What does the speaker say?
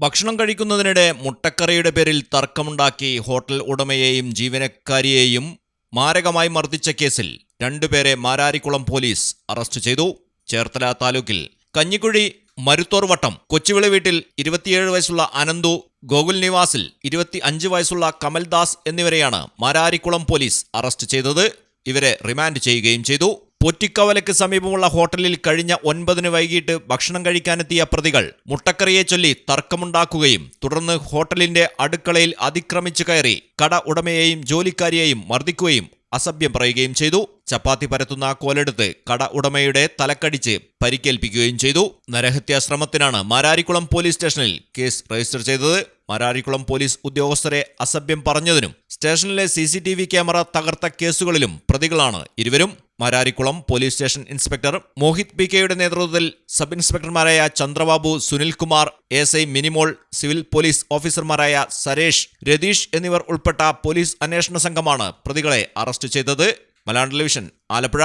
ഭക്ഷണം കഴിക്കുന്നതിനിടെ മുട്ടക്കറിയുടെ പേരിൽ തർക്കമുണ്ടാക്കി ഹോട്ടൽ ഉടമയെയും ജീവനക്കാരിയെയും മാരകമായി മർദ്ദിച്ച കേസിൽ രണ്ടുപേരെ മാരാരിക്കുളം പോലീസ് അറസ്റ്റ് ചെയ്തു. ചേർത്തല താലൂക്കിൽ കഞ്ഞിക്കുഴി മരുത്തോർ വട്ടം കൊച്ചുവിളി വീട്ടിൽ ഇരുപത്തിയേഴ് വയസ്സുള്ള അനന്തു ഗോകുൽ നിവാസിൽ ഇരുപത്തി അഞ്ച് വയസ്സുള്ള കമൽദാസ് എന്നിവരെയാണ് മാരാരിക്കുളം പോലീസ് അറസ്റ്റ് ചെയ്തത്. ഇവരെ റിമാൻഡ് ചെയ്യുകയും ചെയ്തു. പൊറ്റിക്കവലയ്ക്ക് സമീപമുള്ള ഹോട്ടലിൽ കഴിഞ്ഞ ഒൻപതിന് വൈകിട്ട് ഭക്ഷണം കഴിക്കാനെത്തിയ പ്രതികൾ മുട്ടക്കറിയെ ചൊല്ലി തർക്കമുണ്ടാക്കുകയും തുടർന്ന് ഹോട്ടലിന്റെ അടുക്കളയിൽ അതിക്രമിച്ചു കയറി കട ഉടമയെയും ജോലിക്കാരിയെയും മർദ്ദിക്കുകയും അസഭ്യം പറയുകയും ചെയ്തു. ചപ്പാത്തി പരത്തുന്ന കോലെടുത്ത് കട ഉടമയുടെ തലക്കടിച്ച് പരിക്കേൽപ്പിക്കുകയും ചെയ്തു. നരഹത്യാ ശ്രമത്തിനാണ് മാരാരിക്കുളം പോലീസ് സ്റ്റേഷനിൽ കേസ് രജിസ്റ്റർ ചെയ്തത്. മാരാരിക്കുളം പോലീസ് ഉദ്യോഗസ്ഥരെ അസഭ്യം പറഞ്ഞതിനും സ്റ്റേഷനിലെ സി ക്യാമറ തകർത്ത കേസുകളിലും പ്രതികളാണ് ഇരുവരും. Mararikulam police station inspector Mohith P കെയുടെ നേതൃത്വത്തിൽ sub ഇൻസ്പെക്ടർമാരായ Chandrababu Sunilkumar S I Minimol civil police ഓഫീസർമാരായ സരേഷ് രതീഷ് എന്നിവർ ഉൾപ്പെട്ട പോലീസ് അന്വേഷണ സംഘമാണ് പ്രതികളെ അറസ്റ്റ് ചെയ്തത്. മലയാളം ടെലിവിഷൻ ആലപ്പുഴ.